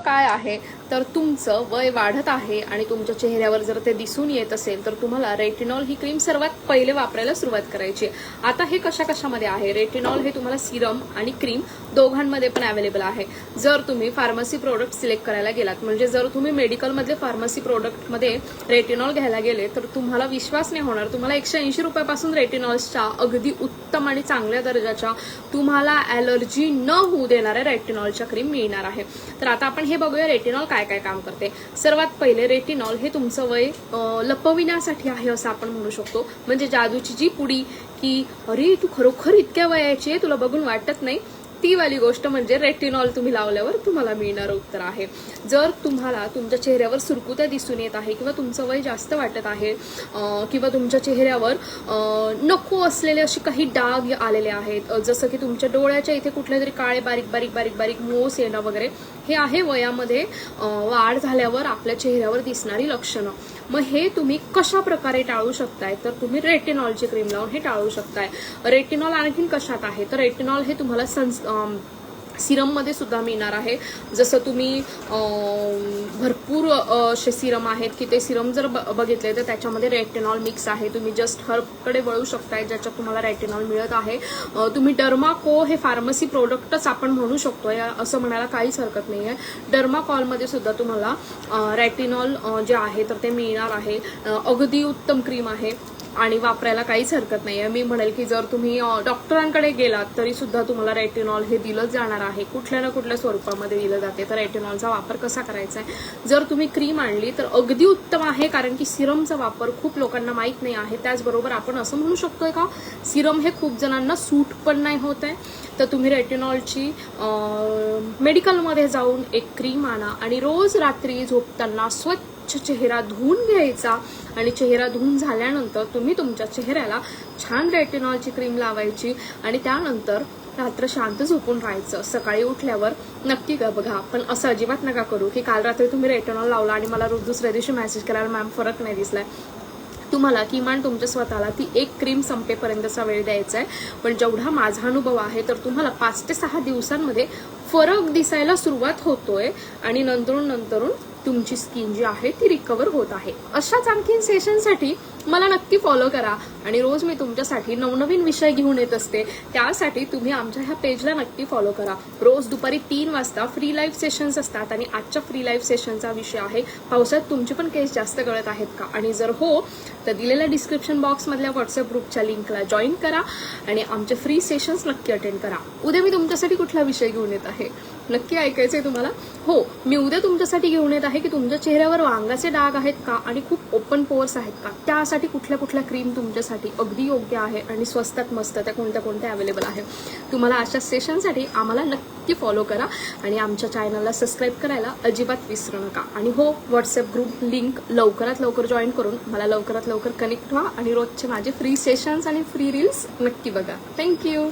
काय आहे? तर तुमचं वय वाढत आहे आणि तुमच्या चेहऱ्यावर जर ते दिसून येत असेल तर तुम्हाला रेटिनॉल ही क्रीम सर्वात पहिले वापरायला सुरुवात करायची आता हे कशा कशामध्ये आहे? रेटिनॉल हे तुम्हाला सिरम आणि क्रीम दोघांमध्ये पण अवेलेबल आहे. जर तुम्ही फार्मसी प्रोडक्ट सिलेक्ट करायला गेलात म्हणजे जर तुम्ही मेडिकलमधले फार्मसी प्रोडक्टमध्ये रेटिनॉल घ्यायला गेले तर तुम्हाला विश्वास नाही होणार. तुम्हाला एकशे ऐंशी रुपयापासून रेटिनॉल्सच्या अगदी उत्तम आणि चांगल्या दर्जाच्या तुम्हाला ॲलर्जी न होऊ देणाऱ्या रेटिनॉलच्या क्रीम मिळणार आहे. तर आता आपण हे बघूया रेटिनॉल काय काय काम करते. सर्वात पहिले रेटिनॉल हे तुमचं वय लपविण्यासाठी आहे असं आपण म्हणू शकतो. म्हणजे जादूची जी पुडी की अरे तू खरोखर इतक्या वयाची आहे तुला बघून वाटत नाही? ती वाली गोष्ट म्हणजे रेटिनॉल तुम्ही लावल्यावर तुम्हाला मिळणारं उत्तर आहे. जर तुम्हाला तुमच्या चेहऱ्यावर सुरकुत्या दिसून येत आहे किंवा तुमचं वय जास्त वाटत आहे किंवा तुमच्या चेहऱ्यावर नको असलेले असे काही डाग आलेले आहेत जसं की तुमच्या डोळ्याच्या इथे कुठले तरी काळे बारीक बारीक बारीक बारीक मोस येणं वगैरे हे आहे वयामध्ये वाढ झाल्यावर आपल्या चेहऱ्यावर दिसणारी लक्षणं. मग हे तुम्ही कशा प्रकारे टाळू शकताय? तर तुम्ही रेटिनॉलची क्रीम लावून हे टाळू शकताय. रेटिनॉल आणखीन कशात आहे? तर रेटिनॉल हे तुम्हाला सन्स सिरममध्ये सुद्धा मिळणार आहे. जसं तुम्ही भरपूर असे सिरम आहेत की ते सिरम जर ब- बघितले तर त्याच्यामध्ये रेटिनॉल मिक्स आहे. तुम्ही जस्ट हर्बकडे वळू शकताय ज्याच्यात तुम्हाला रेटिनॉल मिळत आहे. तुम्ही डर्माको हे फार्मसी प्रोडक्टच आपण म्हणू शकतो या असं म्हणायला काहीच हरकत नाही आहे डर्माकॉलमध्ये सुद्धा तुम्हाला रेटिनॉल जे आहे तर ते मिळणार आहे. अगदी उत्तम क्रीम आहे. आणि वापरायला काहीच हरकत नाही आहे मी म्हणेल की जर तुम्ही डॉक्टरांकडे गेलात तरी सुद्धा तुम्हाला रेटिनॉल हे दिलंच जाणार आहे. कुठल्या ना कुठल्या स्वरूपामध्ये दिलं जाते. तर रेटिनॉलचा वापर कसा करायचा आहे जर तुम्ही क्रीम आणली तर अगदी उत्तम आहे कारण की सिरमचा वापर खूप लोकांना माहीत नाही आहे. त्याचबरोबर आपण असं म्हणू शकतोय का? सिरम हे खूप जणांना सूट पण नाही होत आहे तर तुम्ही रेटिनॉलची मेडिकलमध्ये जाऊन एक क्रीम आणा आणि रोज रात्री झोपताना स्वच्छ चेहरा धुवून घ्यायचा आणि चेहरा धुवून झाल्यानंतर तुम्ही तुमच्या चेहऱ्याला छान रेटिनॉलची क्रीम लावायची आणि त्यानंतर रात्र शांत झोपून राहायचं. सकाळी उठल्यावर नक्की का बघा पण असं अजिबात नका करू की काल रात्री तुम्ही रेटिनॉल लावला आणि मला रोज दुसऱ्या दिवशी मेसेज केल्यावर मॅम फरक नाही दिसलाय. तुम्हाला किमान तुमच्या स्वतःला ती एक क्रीम संपेपर्यंतचा वेळ द्यायचा आहे. पण जेवढा माझा अनुभव आहे तर तुम्हाला पाच ते सहा दिवसांमध्ये फरक दिसायला सुरुवात होतोय आणि नंतरून नंतरून तुमची स्किन जी आहे ती रिकवर होत आहे. अशाच आणखीन सेशनसाठी मला नक्की फॉलो करा. आणि रोज मी तुमच्यासाठी नवनवीन विषय घेऊन येत असते. त्यासाठी तुम्ही आमच्या ह्या पेजला नक्की फॉलो करा. रोज दुपारी तीन वाजता फ्री लाईव्ह सेशन्स असतात आणि आजच्या फ्री लाईव्ह सेशनचा विषय आहे पावसात तुमचे पण केस जास्त गळत आहेत का? आणि जर हो तर दिलेल्या डिस्क्रिप्शन बॉक्समधल्या व्हॉट्सअप ग्रुपच्या लिंकला जॉईन करा आणि आमचे फ्री सेशन्स नक्की अटेंड करा. उद्या मी तुमच्यासाठी कुठला विषय घेऊन येत आहे? नक्की ऐकायचंय तुम्हाला? हो मी उद्या तुमच्यासाठी घेऊन येत आहे की तुमच्या चेहऱ्यावर वांगाचे डाग आहेत का? आणि खूप ओपन पोअर्स आहेत का? त्या त्यासाठी कुठल्या कुठल्या क्रीम तुमच्यासाठी अगदी योग्य आहे आणि स्वस्तात मस्त त्या कोणत्या कोणत्या अवेलेबल आहे. तुम्हाला अशा सेशनसाठी आम्हाला नक्की फॉलो करा आणि आमच्या चॅनलला सबस्क्राईब करायला अजिबात विसरू नका. आणि हो व्हॉट्सअप ग्रुप लिंक लवकरात लवकर जॉईन करून मला लवकरात लवकर कनेक्ट व्हा आणि रोजचे माझे फ्री सेशन्स आणि फ्री रील्स नक्की बघा. Thank you